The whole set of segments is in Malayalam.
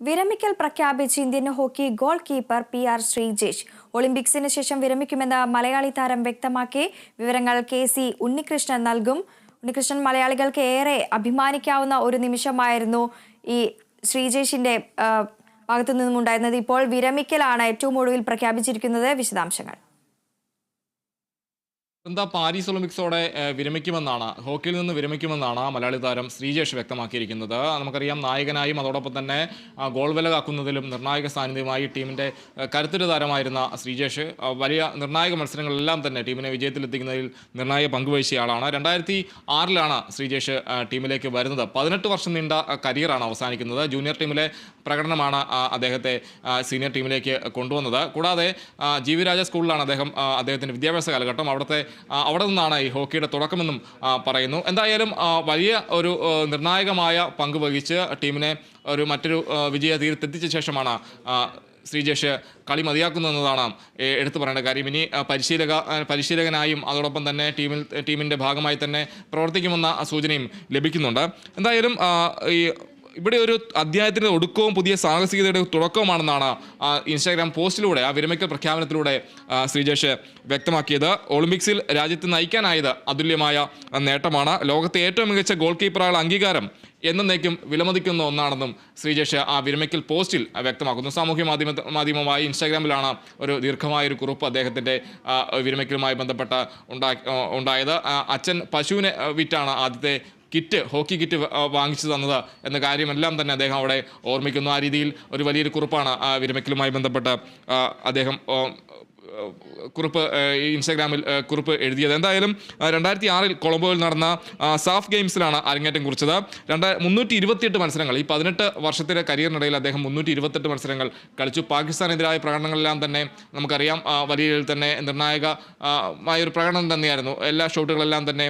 വിരമിക്കൽ പ്രഖ്യാപിച്ച് Indian hockey goalkeeper P R Sreejesh. ഒളിമ്പിക്സിന് ശേഷം വിരമിക്കുമെന്ന് മലയാളി താരം വ്യക്തമാക്കി. വിവരങ്ങൾ കെ സി ഉണ്ണികൃഷ്ണൻ നൽകും. ഉണ്ണികൃഷ്ണൻ മലയാളികൾക്ക് ഏറെ അഭിമാനിക്കാവുന്ന ഒരു നിമിഷമായിരുന്നു ഈ ശ്രീജേഷിന്റെ ഭാഗത്തു നിന്നും ഉണ്ടായിരുന്നത് ഇപ്പോൾ വിരമിക്കലാണ് ഏറ്റവും ഒടുവിൽ പ്രഖ്യാപിച്ചിരിക്കുന്നത് വിശദാംശങ്ങൾ. എന്താ പാരീസ് ഒളിമ്പിക്സോടെ വിരമിക്കുമെന്നാണ് ഹോക്കിയിൽ നിന്ന് വിരമിക്കുമെന്നാണ് മലയാളി താരം ശ്രീജേഷ് വ്യക്തമാക്കിയിരിക്കുന്നത്. നമുക്കറിയാം നായകനായും അതോടൊപ്പം തന്നെ ഗോൾ വില കാക്കുന്നതിലും നിർണായക സാന്നിധ്യമായി ടീമിന്റെ കരുത്തുറ്റ താരമായിരുന്ന ശ്രീജേഷ് വലിയ നിർണായക മത്സരങ്ങളെല്ലാം തന്നെ ടീമിനെ വിജയത്തിലെത്തിക്കുന്നതിൽ നിർണായക പങ്കുവഹിച്ചയാളാണ്. രണ്ടായിരത്തി ആറിലാണ് ശ്രീജേഷ് ടീമിലേക്ക് വരുന്നത്. പതിനെട്ട് വർഷം നീണ്ട കരിയറാണ് അവസാനിക്കുന്നത്. ജൂനിയർ ടീമിലെ പ്രകടനമാണ് അദ്ദേഹത്തെ സീനിയർ ടീമിലേക്ക് കൊണ്ടുവന്നത്. കൂടാതെ ജി വി സ്കൂളിലാണ് അദ്ദേഹം അദ്ദേഹത്തിന്റെ വിദ്യാഭ്യാസ കാലഘട്ടം. അവിടുത്തെ അവിടെ നിന്നാണ് ഈ ഹോക്കിയുടെ തുടക്കമെന്നും പറയുന്നു. എന്തായാലും വലിയ ഒരു നിർണായകമായ പങ്ക് വഹിച്ച് ടീമിനെ ഒരു മറ്റൊരു വിജയ തീരത്തെത്തിച്ച ശേഷമാണ് ശ്രീജേഷ് കളി മതിയാക്കുന്നു എന്നതാണ് എടുത്തു പറയേണ്ട കാര്യം. ഇനി പരിശീലക പരിശീലകനായും അതോടൊപ്പം തന്നെ ടീമിൽ ടീമിന്റെ ഭാഗമായി തന്നെ പ്രവർത്തിക്കുമെന്ന സൂചനയും ലഭിക്കുന്നുണ്ട്. എന്തായാലും ഈ ഇവിടെ ഒരു അധ്യായത്തിന്റെ ഒടുക്കവും പുതിയ സാഹസികതയുടെ തുടക്കവുമാണെന്നാണ് ഇൻസ്റ്റാഗ്രാം പോസ്റ്റിലൂടെ ആ വിരമിക്കൽ പ്രഖ്യാപനത്തിലൂടെ ശ്രീജേഷ് വ്യക്തമാക്കിയത്. ഒളിമ്പിക്സിൽ രാജ്യത്ത് നയിക്കാനായത് അതുല്യമായ നേട്ടമാണ്. ലോകത്തെ ഏറ്റവും മികച്ച ഗോൾ കീപ്പറായുള്ള അംഗീകാരം എന്നേക്കും വിലമതിക്കുന്ന ഒന്നാണെന്നും ശ്രീജേഷ് ആ വിരമിക്കൽ പോസ്റ്റിൽ വ്യക്തമാക്കുന്നു. സാമൂഹ്യ മാധ്യമ മാധ്യമമായ ഇൻസ്റ്റാഗ്രാമിലാണ് ഒരു ദീർഘമായ ഒരു കുറിപ്പ് അദ്ദേഹത്തിന്റെ വിരമിക്കലുമായി ബന്ധപ്പെട്ട് ഉണ്ടാ ഉണ്ടായത്. അച്ഛൻ പശുവിനെ വിറ്റാണ് ആദ്യത്തെ കിറ്റ് ഹോക്കി കിറ്റ് വാങ്ങിച്ചു തന്നത് എന്ന കാര്യമെല്ലാം തന്നെ അദ്ദേഹം അവിടെ ഓർമ്മിക്കുന്നു. ആ രീതിയിൽ ഒരു വലിയൊരു കുറിപ്പാണ് വിരമിക്കലുമായി ബന്ധപ്പെട്ട് അദ്ദേഹം കുറിപ്പ് ഇൻസ്റ്റാഗ്രാമിൽ കുറിപ്പ് എഴുതിയത്. എന്തായാലും രണ്ടായിരത്തി ആറിൽ കൊളംബോയിൽ നടന്ന സാഫ് ഗെയിംസിലാണ് അരങ്ങേറ്റം കുറിച്ചത്. രണ്ടാ മുന്നൂറ്റി ഇരുപത്തിയെട്ട് മത്സരങ്ങൾ ഈ പതിനെട്ട് വർഷത്തിലെ കരിയറിനിടയിൽ അദ്ദേഹം മുന്നൂറ്റി ഇരുപത്തെട്ട് മത്സരങ്ങൾ കളിച്ചു. പാകിസ്ഥാനെതിരായ പ്രകടനങ്ങളെല്ലാം തന്നെ നമുക്കറിയാം വലിയ തന്നെ നിർണായകമായൊരു പ്രകടനം തന്നെയായിരുന്നു. എല്ലാ ഷോട്ടുകളെല്ലാം തന്നെ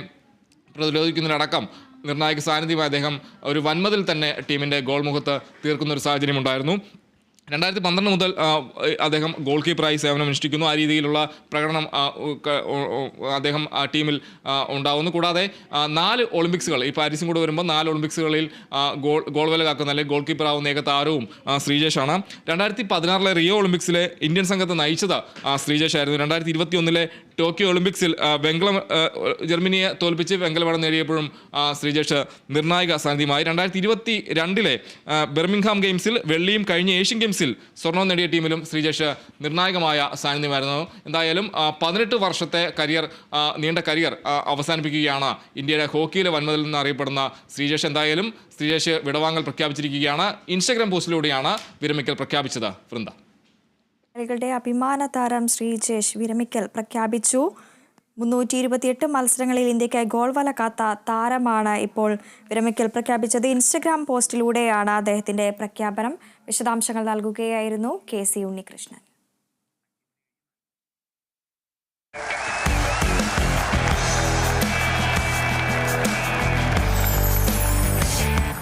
പ്രതിരോധിക്കുന്നതിനടക്കം നിർണായക സാന്നിധ്യമായി അദ്ദേഹം ഒരു വൻമതിൽ തന്നെ ടീമിന്റെ ഗോൾ മുഖത്ത് തീർക്കുന്ന ഒരു സാഹചര്യം ഉണ്ടായിരുന്നു. രണ്ടായിരത്തി പന്ത്രണ്ട് മുതൽ അദ്ദേഹം ഗോൾ കീപ്പറായി സേവനം അനുഷ്ഠിക്കുന്നു. ആ രീതിയിലുള്ള പ്രകടനം അദ്ദേഹം ആ ടീമിൽ ഉണ്ടാവുന്നു. കൂടാതെ നാല് ഒളിമ്പിക്സുകൾ ഈ പാരീസും കൂടെ വരുമ്പോൾ നാല് ഒളിമ്പിക്സുകളിൽ ഗോൾ ഗോൾ വില കാക്കുന്ന അല്ലെങ്കിൽ ഗോൾ കീപ്പർ ആവുന്ന ഏക താരവും ശ്രീജേഷാണ് രണ്ടായിരത്തി പതിനാറിലെ റിയോ ഒളിമ്പിക്സിലെ ഇന്ത്യൻ സംഘത്തെ നയിച്ചത് ശ്രീജേഷായിരുന്നു രണ്ടായിരത്തി ഇരുപത്തി ഒന്നിലെ ടോക്കിയോ ഒളിമ്പിക്സിൽ വെങ്കലം ജർമ്മനിയെ തോൽപ്പിച്ച് വെങ്കലമടം നേടിയപ്പോഴും ശ്രീജേഷ് നിർണായക സാന്നിധ്യമായി. രണ്ടായിരത്തി ഇരുപത്തി രണ്ടിലെ ബെർമിംഗ്ഹാം ഗെയിംസിൽ വെള്ളിയും കഴിഞ്ഞ ഏഷ്യൻ ഗെയിംസിൽ സ്വർണം നേടിയ ടീമിലും ശ്രീജേഷ് നിർണായകമായ സാന്നിധ്യമായിരുന്നു. എന്തായാലും പതിനെട്ട് വർഷത്തെ കരിയർ നീണ്ട കരിയർ അവസാനിപ്പിക്കുകയാണ് ഇന്ത്യയുടെ ഹോക്കിയിലെ വൻമതിൽ നിന്ന് അറിയപ്പെടുന്ന ശ്രീജേഷ്. എന്തായാലും ശ്രീജേഷ് വിടവാങ്ങൽ പ്രഖ്യാപിച്ചിരിക്കുകയാണ്. ഇൻസ്റ്റഗ്രാം പോസ്റ്റിലൂടെയാണ് വിരമിക്കൽ പ്രഖ്യാപിച്ചത്. വൃന്ദ. മലയാളികളുടെ അഭിമാന താരം ശ്രീജേഷ് വിരമിക്കൽ പ്രഖ്യാപിച്ചു. മുന്നൂറ്റി ഇരുപത്തിയെട്ട് മത്സരങ്ങളിൽ ഇന്ത്യക്കായി ഗോൾ വലക്കാത്ത താരമാണ് ഇപ്പോൾ വിരമിക്കൽ പ്രഖ്യാപിച്ചത്. ഇൻസ്റ്റഗ്രാം പോസ്റ്റിലൂടെയാണ് അദ്ദേഹത്തിന്റെ പ്രഖ്യാപനം. വിശദാംശങ്ങൾ നൽകുകയായിരുന്നു കെ സി ഉണ്ണികൃഷ്ണൻ.